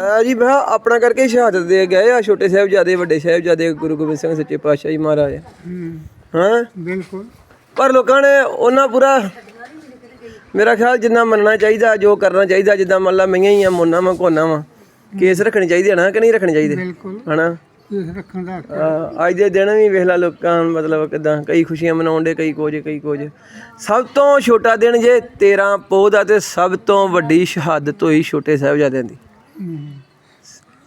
ਆ ਜੀ ਮੈਂ ਆਪਣਾ ਕਰਕੇ ਸ਼ਹਾਦਤ ਦੇ ਗਏ ਆ ਛੋਟੇ ਸਾਹਿਬਜ਼ਾਦੇ ਵੱਡੇ ਸਾਹਿਬਜ਼ਾਦੇ ਗੁਰੂ ਗੋਬਿੰਦ ਸਿੰਘ ਸੱਚੇ ਪਾਤਸ਼ਾਹ ਜੀ ਮਹਾਰਾਜ। ਹੂੰ। ਹਾਂ? ਬਿਲਕੁਲ। ਪਰ ਲੋਕਾਂ ਨੇ ਉਹਨਾਂ ਪੂਰਾ ਮੇਰਾ ਖਿਆਲ ਜਿੰਨਾ ਮੰਨਣਾ ਚਾਹੀਦਾ ਜੋ ਕਰਨਾ ਚਾਹੀਦਾ ਜਿੱਦਾਂ ਮੰਨ ਲਾ ਮਈਆਂ ਹੀ ਆ ਮੋਨਾ ਵਾ ਕੋਨਾ ਵਾ ਕੇਸ ਰੱਖਣੇ ਚਾਹੀਦੇ ਆ ਨਾ ਕਿ ਨਹੀਂ ਰੱਖਣੇ ਚਾਹੀਦੇ? ਬਿਲਕੁਲ। ਹਨਾ? ਇਸ ਰੱਖਣ ਦਾ ਅੱਜ ਦੇ ਦਿਨ ਵੀ ਵੇਖ ਲਾ ਲੋਕਾਂ ਮਤਲਬ ਕਿਦਾਂ ਕਈ ਖੁਸ਼ੀਆਂ ਮਨਾਉਂਦੇ ਕਈ ਕੁਝ ਕਈ ਕੁਝ। ਸਭ ਤੋਂ ਛੋਟਾ ਦਿਨ ਜੇ 13 ਪੋਹ ਦਾ ਤੇ ਸਭ ਤੋਂ ਵੱਡੀ ਸ਼ਹਾਦਤ ਹੋਈ ਛੋਟੇ ਸਾਹਿਬਜ਼ਾਦਿਆਂ ਦੀ।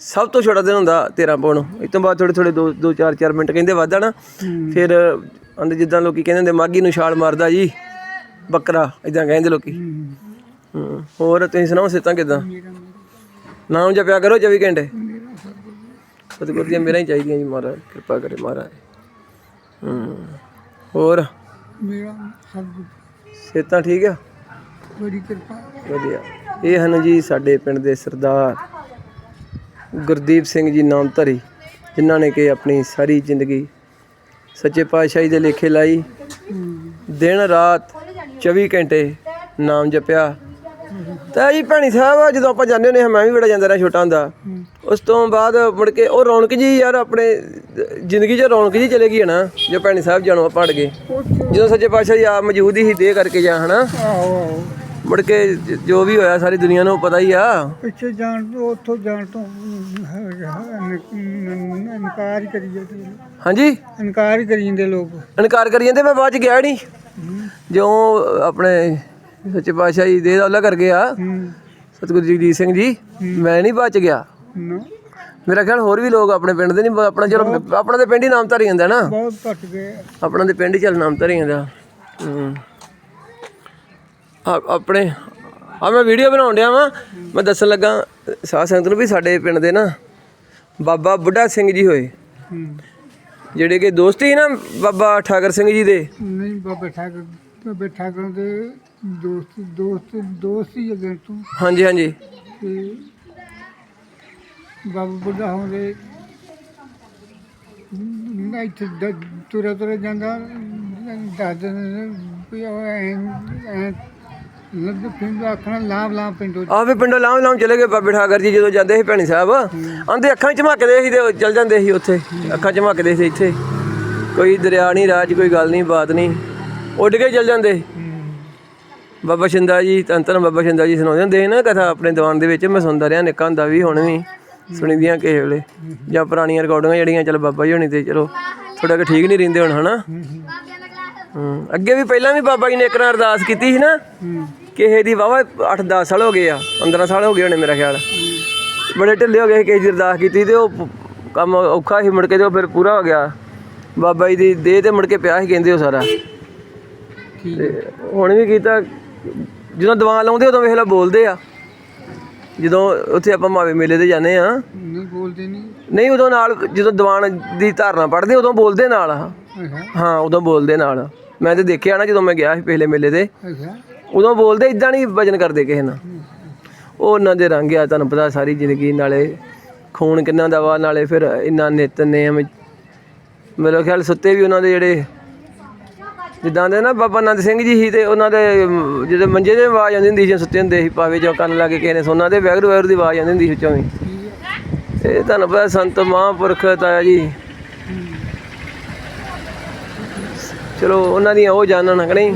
ਸਭ ਤੋਂ ਛੋਟਾ ਦਿਨ ਹੁੰਦਾ 13 ਪੋਹ ਨੂੰ ਇਸ ਤੋਂ ਬਾਅਦ ਥੋੜੇ ਥੋੜੇ 2 2 4 4 ਮਿੰਟ ਕਹਿੰਦੇ ਵਾਧਾ ਨਾ ਫਿਰ ਅੰਦਰ ਜਿੱਦਾਂ ਲੋਕੀ ਕਹਿੰਦੇ ਹੁੰਦੇ ਮਾਗੀ ਨੂੰ ਛਾਲ ਮਾਰਦਾ ਜੀ ਬੱਕਰਾ ਇਦਾਂ ਕਹਿੰਦੇ ਲੋਕੀ। ਹੋਰ ਤੁਸੀਂ ਸੁਣਾਓ ਸਿੱਤਾਂ ਕਿਦਾਂ? ਨਾਮ ਜਪਿਆ ਕਰੋ 24 ਘੰਟੇ। ਸਤਿਗੁਰ ਦੀਆਂ ਮੇਰਾ ਹੀ ਚਾਹੀਦੀਆਂ ਜੀ ਮਹਾਰਾਜ ਕਿਰਪਾ ਕਰੇ ਮਹਾਰਾਜ। ਹੂੰ ਹੋਰ? ਮੇਰਾ ਸਭ ਸਿਹਤਾਂ ਠੀਕ ਆ? ਬੜੀ ਕਿਰਪਾ। ਵਧੀਆ। ਇਹ ਹਨ ਜੀ ਸਾਡੇ ਪਿੰਡ ਦੇ ਸਰਦਾਰ ਗੁਰਦੀਪ ਸਿੰਘ ਜੀ ਨਾਮ ਧਰੀ ਜਿਨ੍ਹਾਂ ਨੇ ਕਿ ਆਪਣੀ ਸਾਰੀ ਜ਼ਿੰਦਗੀ ਸੱਚੇ ਪਾਤਸ਼ਾਹੀ ਦੇ ਲੇਖੇ ਲਾਈ। ਦਿਨ ਰਾਤ 24 ਘੰਟੇ ਨਾਮ ਜਪਿਆ। ਤਾਂ ਜੀ ਭੈਣੀ ਸਾਹਿਬ ਜਦੋਂ ਆਪਾਂ ਜਾਂਦੇ ਹੁੰਦੇ ਹਾਂ ਮੈਂ ਵੀ ਬੜਾ ਜਾਂਦਾ ਰਿਹਾ ਛੋਟਾ ਹੁੰਦਾ। ਉਸ ਤੋਂ ਬਾਅਦ ਮੁੜ ਕੇ ਉਹ ਰੌਣਕ ਜੀ ਯਾਰ ਆਪਣੇ ਜ਼ਿੰਦਗੀ 'ਚ ਰੌਣਕ ਜੀ ਚਲੇ ਗਈ ਹੈ ਨਾ ਜੋ ਭੈਣੀ ਸਾਹਿਬ ਜਾਣੋ ਆਪਾਂ ਅੜ ਗਏ। ਜਦੋਂ ਸੱਚੇ ਪਾਤਸ਼ਾਹ ਜੀ ਆ ਮੌਜੂਦ ਹੀ ਦੇ ਕਰਕੇ ਜਾ ਹਨਾ। ਆਹੋ ਆਹੋ। ਮੁੜ ਕੇ ਜ- ਜੋ ਵੀ ਹੋਇਆ ਸਾਰੀ ਦੁਨੀਆ ਨੂੰ ਪਤਾ ਹੀ ਆ। ਪਿੱਛੇ ਜਾਣ ਤੋਂ ਉੱਥੋਂ ਜਾਣ ਤੋਂ ਇਨਕਾਰ ਹੀ ਕਰੀ ਜਾਂਦੇ ਲੋਕ। ਹਾਂਜੀ? ਇਨਕਾਰ ਹੀ ਕਰੀ ਜਾਂਦੇ ਲੋਕ। ਇਨਕਾਰ ਕਰੀ ਜਾਂਦੇ ਮੈਂ ਬਾਅਦ ਚ ਗਿਆ ਨਹੀਂ ਜੋ ਆਪਣੇ ਸੱਚੇ ਪਾਤਸ਼ਾਹ ਜੀ ਦੇ ਅੱਲਾ ਕਰ ਗਿਆ ਹੂੰ। ਸਤਿਗੁਰੂ ਜਗਜੀਤ ਸਿੰਘ ਜੀ ਮੈਂ ਨਹੀਂ ਬਾਅਦ ਚ ਗਿਆ। ਨਾ। ਮੇਰਾ ਖਿਆਲ ਹੋਰ ਵੀ ਲੋਕ ਆਪਣੇ ਪਿੰਡ ਦੇ ਨਹੀਂ ਆਪਣਾ ਚਲੋ ਆਪਣਾ ਤੇ ਪਿੰਡ ਹੀ ਨਾਮ ਧਰੀ ਜਾਂਦਾ ਨਾ। ਬਹੁਤ ਘਟ ਗਏ। ਆਪਣਾ ਤੇ ਪਿੰਡ ਹੀ ਚੱਲ ਨਾਮ ਧਰੀ ਜਾਂਦਾ ਹੂੰ। ਆਪਣੇ ਆ ਮੈਂ ਵੀਡੀਓ ਬਣਾਉਣ ਡਿਆ ਵਾਂ। ਮੈਂ ਦੱਸਣ ਲੱਗਾ ਸਾਧ ਸੰਗਤ ਨੂੰ ਵੀ ਸਾਡੇ ਪਿੰਡ ਦੇ ਨਾ ਬਾਬਾ ਬੁੱਢਾ ਸਿੰਘ ਜੀ ਹੋਏ। ਜਿਹੜੇ ਕਿ ਦੋਸਤ ਹੀ ਨਾ ਬਾਬਾ ਠਾਕਰ ਸਿੰਘ ਜੀ ਦੇ। ਨਹੀਂ ਬਾਬਾ ਠਾਕਰ ਬਾਬਾ ਠਾਕਰ ਦੇ ਦੋਸਤ ਦੋਸਤ ਦੋਸਤ ਹੀ ਤੂੰ। ਹਾਂਜੀ ਹਾਂਜੀ। ਤੇ ਬਾਬਾ ਬੁੱਢਾ ਹੁੰਦੇ ਨਾ ਇੱਥੇ ਤੁਰੇ ਤੁਰੇ ਜਾਂਦਾ ਦੱਸ ਦਿੰਦੇ ਵੀ ਉਹ ਐ ਐ ਪਿੰਡ ਆਖਣਾ ਲਾਭ ਲਾਭ ਪਿੰਡੋਂ। ਆਹ ਪਿੰਡੋਂ ਲਾਮ ਲਾਮ ਚਲੇ ਗਏ ਬਾਬੇ ਠਾਕਰ ਜੀ ਜਦੋਂ ਜਾਂਦੇ ਸੀ ਭੈਣੀ ਸਾਹਿਬ। ਆਂਦੇ ਅੱਖਾਂ 'ਚ ਝਮਕਦੇ ਸੀ ਤੇ ਉਹ ਚੱਲ ਜਾਂਦੇ ਸੀ ਉੱਥੇ। ਅੱਖਾਂ ਝਮਕਦੇ ਸੀ ਇੱਥੇ। ਕੋਈ ਦਰਿਆ ਨਹੀਂ ਰਾਜ ਕੋਈ ਗੱਲ ਨਹੀਂ ਬਾਤ ਨਹੀਂ ਉੱਡ ਕੇ ਚੱਲ ਜਾਂਦੇ। ਬਾਬਾ ਸ਼ਿੰਦਾ ਜੀ, ਧੰਨ ਬਾਬਾ ਸ਼ਿੰਦਾ ਜੀ ਸੁਣਾਉਂਦੇ ਹੁੰਦੇ ਸੀ ਨਾ ਕਥਾ ਆਪਣੇ ਦੀਵਾਨ ਦੇ ਵਿੱਚ। ਮੈਂ ਸੁਣਦਾ ਰਿਹਾ ਨਿੱਕਾ ਹੁੰਦਾ ਵੀ ਹੁਣ ਵੀ ਸੁਣੀਦੀਆਂ ਕਿਸੇ ਵੇਲੇ। ਜਾਂ ਪੁਰਾਣੀਆਂ ਰਿਕਾਰਡਿੰਗਾਂ ਜਿਹੜੀਆਂ, ਚੱਲ ਬਾਬਾ ਜੀ ਹੋਣੀ ਤੇ ਚਲੋ ਥੋੜਾ ਕਿ ਠੀਕ ਨਹੀਂ ਰਹਿੰਦੇ ਹੁਣ, ਹਨਾ? ਹੂੰ। ਅੱਗੇ ਵੀ ਪਹਿਲਾਂ ਵੀ ਬਾਬਾ ਜੀ ਨੇ ਇੱਕ ਨਾਲ ਅਰਦਾਸ ਕੀਤੀ ਸੀ ਨਾ ਕਿਸੇ ਦੀ ਵਾਵਾ 8-10 ਸਾਲ ਹੋ ਗਏ ਆ 15 ਸਾਲ ਹੋ ਗਏ ਹੋਣੇ ਮੇਰਾ ਖਿਆਲ। ਬੜੇ ਢਿੱਲੇ ਹੋ ਗਏ ਸੀ, ਕਿਸੇ ਦੀ ਅਰਦਾਸ ਕੀਤੀ ਤੇ ਉਹ ਕੰਮ ਔਖਾ ਸੀ ਮੁੜ ਕੇ ਤੇ ਉਹ ਫਿਰ ਪੂਰਾ ਹੋ ਗਿਆ। ਬਾਬਾ ਜੀ ਦੀ ਦੇਹ ਤੇ ਮੁੜ ਕੇ ਪਿਆ ਸੀ ਕਹਿੰਦੇ ਉਹ ਸਾਰਾ। ਹੁਣ ਵੀ ਕੀਤਾ ਜਦੋਂ ਦੀਵਾਨ ਲਾਉਂਦੇ ਉਦੋਂ ਵੇਖ ਲਾ ਬੋਲਦੇ ਆ। ਜਦੋਂ ਉੱਥੇ ਆਪਾਂ ਮਾਵੇ ਮੇਲੇ ਤੇ ਜਾਂਦੇ ਆ ਨਹੀਂ ਬੋਲਦੇ ਨਹੀਂ। ਨਹੀਂ ਉਦੋਂ ਨਾਲ ਜਦੋਂ ਦੀਵਾਨ ਦੀ ਧਾਰਨਾ ਪੜ੍ਹਦੇ ਉਦੋਂ ਬੋਲਦੇ ਨਾਲ। ਆ। ਹਾਂ ਉਦੋਂ ਬੋਲਦੇ ਨਾਲ। ਮੈਂ ਤੇ ਦੇਖਿਆ ਨਾ ਜਦੋਂ ਮੈਂ ਗਿਆ ਸੀ ਪਹਿਲੇ ਮੇਲੇ ਤੇ। ਅੱਛਾ। ਉਦੋਂ ਬੋਲਦੇ ਇਦਾਂ ਨਹੀਂ ਵਜਨ ਕਰਦੇ ਕਿਸੇ ਨਾਲ। ਉਹ ਉਹਨਾਂ ਦੇ ਰੰਗ ਆ ਤੁਹਾਨੂੰ ਪਤਾ ਸਾਰੀ ਜ਼ਿੰਦਗੀ ਨਾਲੇ ਖੂਨ ਕਿੰਨਾ ਦਾ ਵਾ ਨਾਲੇ ਫਿਰ ਇੰਨਾ ਨਿਤ ਨੇਮ ਮੇਰੇ ਖਿਆਲ ਸੁੱਤੇ ਵੀ ਉਹਨਾਂ ਦੇ ਜਿਹੜੇ ਜਿੱਦਾਂ ਦੇ ਨਾ ਬਾਬਾ ਨੰਦ ਸਿੰਘ ਜੀ ਸੀ ਤੇ ਉਹਨਾਂ ਦੇ ਅਮ, ਜਦੋਂ ਮੰਜੇ ਦੇ ਆਵਾਜ਼ ਆਉਂਦੀ ਹੁੰਦੀ ਸੀ ਸੁੱਤੇ ਹੁੰਦੇ ਸੀ ਪਾਵੇ ਜੋ ਕੰਨ ਲਾ ਕੇ ਕਿਸੇ ਨੇ ਸੋਨਾ ਦੇ ਵੈਗਰੂ ਵੈਗਰੂ ਦੀ ਆਵਾਜ਼ ਆਉਂਦੀ ਹੁੰਦੀ ਸੀ ਵਿੱਚੋਂ ਵੀ। ਠੀਕ ਇਹ ਤੁਹਾਨੂੰ ਪਤਾ ਸੰਤ ਮਹਾਂਪੁਰਖ ਤਾਇਆ ਜੀ। ਚਲੋ ਉਹਨਾਂ ਦੀਆਂ ਉਹ ਜਾਣਨ ਕਿ ਨਹੀਂ?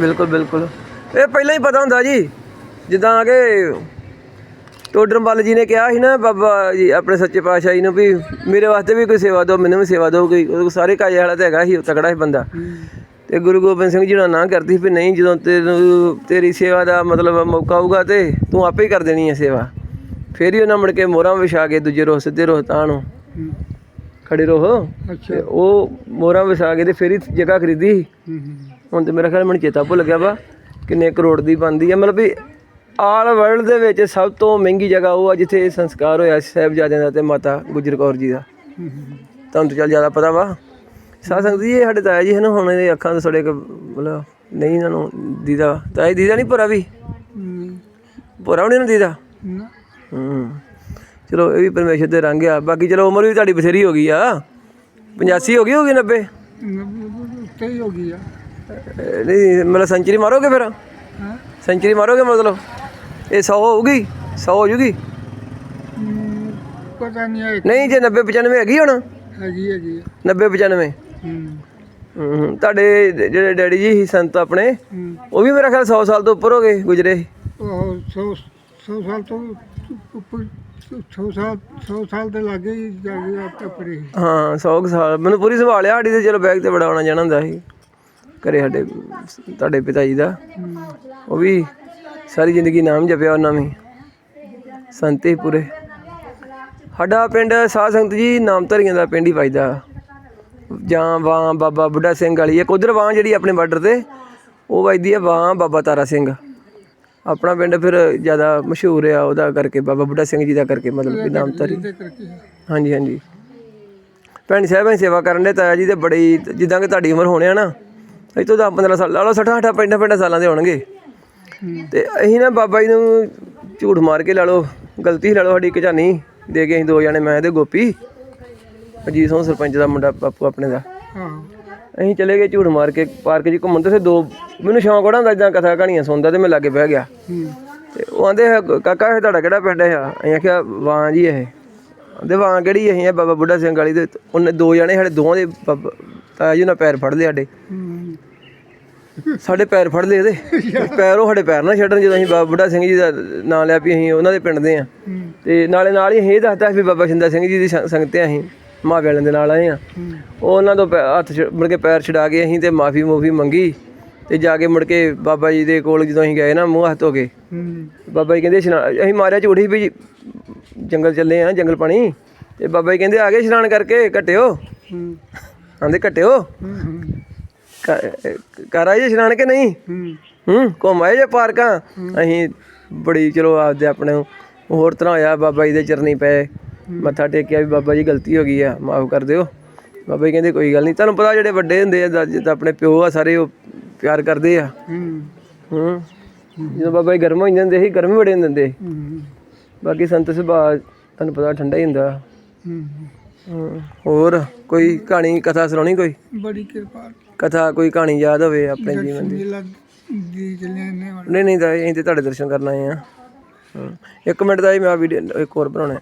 ਬਿਲਕੁਲ ਬਿਲਕੁਲ। ਇਹ ਪਹਿਲਾਂ ਹੀ ਪਤਾ ਹੁੰਦਾ ਜੀ ਜਿੱਦਾਂ ਕਿ ਟੋਡਰਮੱਲ ਜੀ ਨੇ ਕਿਹਾ ਸੀ ਨਾ ਬਾਬਾ ਜੀ ਆਪਣੇ ਸੱਚੇ ਪਾਤਸ਼ਾਹ ਜੀ ਨੂੰ ਵੀ ਮੇਰੇ ਵਾਸਤੇ ਵੀ ਕੋਈ ਸੇਵਾ ਦਿਓ ਮੈਨੂੰ ਵੀ ਸੇਵਾ ਦਿਓ ਕੋਈ ਕੋਲ ਸਾਰੇ ਕਾਜੇ ਵਾਲਾ ਤਾਂ ਹੈਗਾ ਸੀ ਉਹ ਤਕੜਾ ਸੀ ਬੰਦਾ। ਤੇ ਗੁਰੂ ਗੋਬਿੰਦ ਸਿੰਘ ਜੀ ਨਾਲ ਨਾ ਕਰਦੀ ਵੀ ਨਹੀਂ ਜਦੋਂ ਤੈਨੂੰ ਤੇਰੀ ਸੇਵਾ ਦਾ ਮਤਲਬ ਮੌਕਾ ਆਊਗਾ ਤੇ ਤੂੰ ਆਪੇ ਹੀ ਕਰ ਦੇਣੀ ਹੈ ਸੇਵਾ। ਫੇਰ ਹੀ ਉਹਨਾਂ ਮੁੜ ਕੇ ਮੋਹਰਾਂ ਵਿਛਾ ਕੇ ਦੂਜੇ ਰੋਹ ਸਿੱਧੇ ਰੋਹ ਤਾਂ ਨੂੰ ਖੜੇ ਰਹੋ। ਅੱਛਾ। ਉਹ ਮੋਹਰਾਂ ਵਿਛਾ ਕੇ ਤੇ ਫੇਰ ਹੀ ਜਗ੍ਹਾ ਖਰੀਦੀ ਹੁਣ ਤੇ ਮੇਰਾ ਖਿਆਲ ਮੈਨੂੰ ਚੇਤਾ ਭੁੱਲ ਗਿਆ ਵਾ ਕਿੰਨੇ ਕਰੋੜ ਦੀ ਬਣਦੀ ਹੈ ਮਤਲਬ ਵੀ ਆਲ ਵਰਲਡ ਦੇ ਵਿੱਚ ਸਭ ਤੋਂ ਮਹਿੰਗੀ ਜਗ੍ਹਾ ਉਹ ਆ ਜਿੱਥੇ ਇਹ ਸੰਸਕਾਰ ਹੋਇਆ ਸੀ ਸਾਹਿਬਜ਼ਾਦਿਆਂ ਦਾ ਤੇ ਮਾਤਾ ਗੁਜਰ ਕੌਰ ਜੀ ਦਾ। ਹੂੰ ਹੂੰ ਤੁਹਾਨੂੰ ਤਾਂ ਚੱਲ ਜ਼ਿਆਦਾ ਪਤਾ ਵਾ। ਸਾਧ ਸੰਗਤ ਜੀ ਇਹ ਸਾਡੇ ਤਾਇਆ ਜੀ ਹਨ ਹੁਣ ਇਹਦੇ ਅੱਖਾਂ ਤੋਂ ਥੋੜੇ ਮਤਲਬ ਨਹੀਂ ਇਹਨਾਂ ਨੂੰ ਦੀਦਾ। ਤਾਇਆ ਦੀਦਾ ਨਹੀਂ ਭਰਾ ਵੀ? ਭਰਾ ਵੀ ਨਹੀਂ ਦੀਦਾ? ਹੂੰ। ਚਲੋ ਇਹ ਵੀ ਪਰਮੇਸ਼ਰ ਦੇ ਰੰਗ ਆ। ਬਾਕੀ ਚਲੋ ਉਮਰ ਵੀ ਤੁਹਾਡੀ ਬਥੇਰੀ ਹੋ ਗਈ ਆ। 85 ਹੋ ਗਈ ਹੋਗੀ 90 ਉੱਤੇ ਹੀ ਹੋ ਗਈ ਆ। ਨਹੀਂ ਮਤਲਬ ਸੈਂਚਰੀ ਮਾਰੋਗੇ ਫਿਰ? ਹਾਂ? ਸੈਂਚਰੀ ਮਾਰੋਗੇ ਮਤਲਬ? ਇਹ 100 ਹੋਊਗੀ? 100 ਹੋ ਜੂਗੀ? ਹਮ, ਪਤਾ ਨਹੀਂ ਹੈ ਨਹੀਂ ਜੇ 90 95 ਹੈਗੀ ਹੁਣ? ਹੈਗੀ ਹੈਗੀ 90 95 ਹੂੰ। ਹੂੰ ਤੁਹਾਡੇ ਜਿਹੜੇ ਡੈਡੀ ਜੀ ਸੀ ਸੰਤ ਆਪਣੇ ਉਹ ਵੀ ਮੇਰਾ ਖਿਆਲ 100 ਸਾਲ ਤੋਂ ਉੱਪਰ ਹੋ ਗਏ ਗੁਜਰੇ? ਉਹ 100 100 ਸਾਲ ਤੋਂ ਉੱਪਰ 100 ਸਾਲ 100 ਸਾਲ ਦੇ ਲਾਗੇ ਹੀ ਜਾ ਕੇ ਆਪਣੇ ਹਾਂ 100 ਕੁ ਸਾਲ। ਮੈਨੂੰ ਪੂਰੀ ਸੰਭਾਲਿਆ ਸਾਡੀ ਤੇ ਚਲੋ ਬੈਗ ਤੇ ਬੜਾ ਆਉਣਾ ਜਾਣਾ ਹੁੰਦਾ ਸੀ। ਘਰੇ ਸਾਡੇ ਤੁਹਾਡੇ ਪਿਤਾ ਜੀ ਦਾ। ਉਹ ਵੀ ਸਾਰੀ ਜ਼ਿੰਦਗੀ ਨਾਮ ਜਪਿਆ ਉਹਨਾਂ ਵੀ ਸੰਤੇ ਪੂਰੇ ਸਾਡਾ ਪਿੰਡ ਸਾਧ ਸੰਗਤ ਜੀ ਨਾਮਧਾਰੀਆਂ ਦਾ ਪਿੰਡ ਹੀ ਵੱਜਦਾ। ਜਾਂ ਵਾਂ ਬਾਬਾ ਬੁੱਢਾ ਸਿੰਘ ਵਾਲੀ, ਇੱਕ ਉਧਰ ਵਾਂ ਜਿਹੜੀ ਆਪਣੇ ਬਾਰਡਰ ਤੇ, ਉਹ ਵੱਜਦੀ ਹੈ ਵਾਂ ਬਾਬਾ ਤਾਰਾ ਸਿੰਘ। ਆਪਣਾ ਪਿੰਡ ਫਿਰ ਜ਼ਿਆਦਾ ਮਸ਼ਹੂਰ ਆ, ਉਹਦਾ ਕਰਕੇ, ਬਾਬਾ ਬੁੱਢਾ ਸਿੰਘ ਜੀ ਦਾ ਕਰਕੇ ਮਤਲਬ ਕਿ ਨਾਮਧਾਰੀ ਹਾਂਜੀ ਹਾਂਜੀ। ਭੈਣ ਸਾਹਿਬਾਂ ਦੀ ਸੇਵਾ ਕਰਨ ਦੇ ਤਾਇਆ ਜੀ ਤੇ ਬੜੀ, ਜਿੱਦਾਂ ਕਿ ਤੁਹਾਡੀ ਉਮਰ ਹੋਣੀ ਆ ਨਾ, ਇੱਥੋਂ ਤਾਂ 15 ਸਾਲ, ਲਾ ਲਓ 60 60 ਪੈਂਠ ਪੈਂਠ ਸਾਲਾਂ ਦੇ ਹੋਣਗੇ। ਤੇ ਅਸੀਂ ਨਾ ਬਾਬਾ ਜੀ ਨੂੰ ਝੂਠ ਮਾਰ ਕੇ ਲਾ ਲਓ ਗਲਤੀ ਲਾ ਲਓ ਸਾਡੀ ਕਝਾਨੀ ਦੇ ਕੇ ਅਸੀਂ ਦੋ ਜਣੇ ਮੈਂ ਤੇ ਗੋਪੀ ਅਜੀਤ ਸਿੰਘ ਸਰਪੰਚ ਦਾ ਮੁੰਡਾ ਬਾਪੂ ਆਪਣੇ ਦਾ। ਆਹੋ ਅਸੀਂ ਚਲੇ ਗਏ ਝੂਠ ਮਾਰ ਕੇ ਪਾਰਕ 'ਚ ਘੁੰਮਣ ਤੇ ਫਿਰ ਦੋ ਮੈਨੂੰ ਸ਼ੌਂਕ ਬੜਾ ਹੁੰਦਾ ਇਦਾਂ ਕਥਾ ਕਹਾਣੀਆਂ ਸੁਣਦਾ ਤੇ ਮੈਂ ਲਾਗੇ ਬਹਿ ਗਿਆ। ਹੂੰ। ਤੇ ਉਹ ਆਂਦੇ ਕਾਕਾ ਇਹ ਤੁਹਾਡਾ ਕਿਹੜਾ ਪਿੰਡ ਹੈ? ਅਸੀਂ ਆਖਿਆ ਵਾਂ ਜੀ ਇਹ। ਆਂਦੇ ਵਾਂ ਕਿਹੜੀ ਅਸੀਂ ਆ ਬਾਬਾ ਬੁੱਢਾ ਸਿੰਘ ਵਾਲੀ ਦੇ ਉਹਨੇ ਦੋ ਜਣੇ ਸਾਡੇ ਦੋਵਾਂ ਦੇ ਤਾਇਆ ਜੀ ਨਾਲ ਪੈਰ ਫੜ ਲਏ ਸਾਡੇ। ਹੂੰ। ਸਾਡੇ ਪੈਰ ਫੜ ਲਏ ਇਹਦੇ। ਪੈਰ ਉਹ ਸਾਡੇ ਪੈਰ ਨਾ ਛੱਡਣ ਜਦੋਂ ਅਸੀਂ ਬਾਬਾ ਬੁੱਢਾ ਸਿੰਘ ਜੀ ਦਾ ਨਾਂ ਲਿਆ ਵੀ ਅਸੀਂ ਉਹਨਾਂ ਦੇ ਪਿੰਡ ਦੇ ਆ। ਤੇ ਨਾਲੇ ਨਾਲ ਹੀ ਇਹ ਦੱਸਦਾ ਵੀ ਬਾਬਾ ਸ਼ਿੰਦਾ ਸਿੰਘ ਜੀ ਦੀ ਸੰਗਤ ਆ ਅਸੀਂ ਮਾਵੇ ਵਾਲਿਆਂ ਦੇ ਨਾਲ ਆਏ ਆ। ਉਹਨਾਂ ਤੋਂ ਹੱਥ ਮੁੜ ਕੇ ਪੈਰ ਛਡਾ ਕੇ ਅਸੀਂ ਤੇ ਮਾਫੀ ਮੂਫੀ ਮੰਗੀ ਤੇ ਜਾ ਕੇ ਮੁੜ ਕੇ ਬਾਬਾ ਜੀ ਦੇ ਕੋਲ ਜਦੋਂ ਅਸੀਂ ਗਏ ਨਾ ਮੂੰਹ ਹੱਥ ਧੋ ਕੇ ਬਾਬਾ ਜੀ ਕਹਿੰਦੇ ਅਸੀਂ ਮਾਰਿਆ ਝੂਠੀ ਵੀ ਜੰਗਲ ਚੱਲੇ ਆ ਜੰਗਲ ਪਾਣੀ। ਤੇ ਬਾਬਾ ਜੀ ਕਹਿੰਦੇ ਆ ਗਏ ਇਸ਼ਨਾਨ ਕਰਕੇ ਘਟਿਓ। ਆਂਦੇ ਘਟਿਓ। ਕਰ ਆਏ ਜੇ ਇਸ਼ਨਾਨ ਕੇ ਨਹੀਂ? ਹੂੰ। ਘੁੰਮ ਆਏ ਜੇ ਪਾਰਕਾਂ? ਅਸੀਂ ਬੜੀ ਚਲੋ ਆਪਦੇ ਆਪਣੇ ਹੋਰ ਤਰ੍ਹਾਂ ਹੋਇਆ ਬਾਬਾ ਜੀ ਦੇ ਚਰਨੀ ਪਏ। ਮੱਥਾ ਟੇਕਿਆ ਵੀ ਬਾਬਾ ਜੀ ਗਲਤੀ ਹੋ ਗਈ ਆ ਮਾਫ ਕਰ ਦਿਓ। ਬਾਬਾ ਜੀ ਕਹਿੰਦੇ ਕੋਈ ਗੱਲ ਨਹੀਂ। ਤੁਹਾਨੂੰ ਪਤਾ ਜਿਹੜੇ ਵੱਡੇ ਹੁੰਦੇ ਆ ਜਿੱਦਾਂ ਆਪਣੇ ਪਿਓ ਆ ਸਾਰੇ ਉਹ ਪਿਆਰ ਕਰਦੇ ਆ। ਹੂੰ। ਹੂੰ। ਜਦੋਂ ਬਾਬਾ ਜੀ ਗਰਮ ਹੋ ਜਾਂਦੇ ਸੀ ਗਰਮ ਬੜੇ ਹੁੰਦੇ ਬਾਕੀ ਸੰਤ ਸੁਭਾਅ ਤੁਹਾਨੂੰ ਪਤਾ ਠੰਡਾ ਹੀ ਹੁੰਦਾ। ਹੋਰ ਕੋਈ ਕਹਾਣੀ ਕਥਾ ਸੁਣਾਉਣੀ ਕੋਈ? ਬੜੀ ਕਿਰਪਾ। ਕਥਾ ਕੋਈ ਕਹਾਣੀ ਯਾਦ ਹੋਵੇ ਆਪਣੇ ਜੀਵਨ ਦੀ। ਮੇਲਾ ਦੀ ਚੱਲੇ ਨੇ ਨਹੀਂ ਨਹੀਂ ਤਾਂ ਅਸੀਂ ਤੇ ਤੁਹਾਡੇ ਦਰਸ਼ਨ ਕਰਨ ਆਏ ਆ। ਇੱਕ ਮਿੰਟ ਦਾ ਹੀ ਮੈਂ ਵੀਡੀਓ ਇੱਕ ਹੋਰ ਬਣਾਉਣਾ।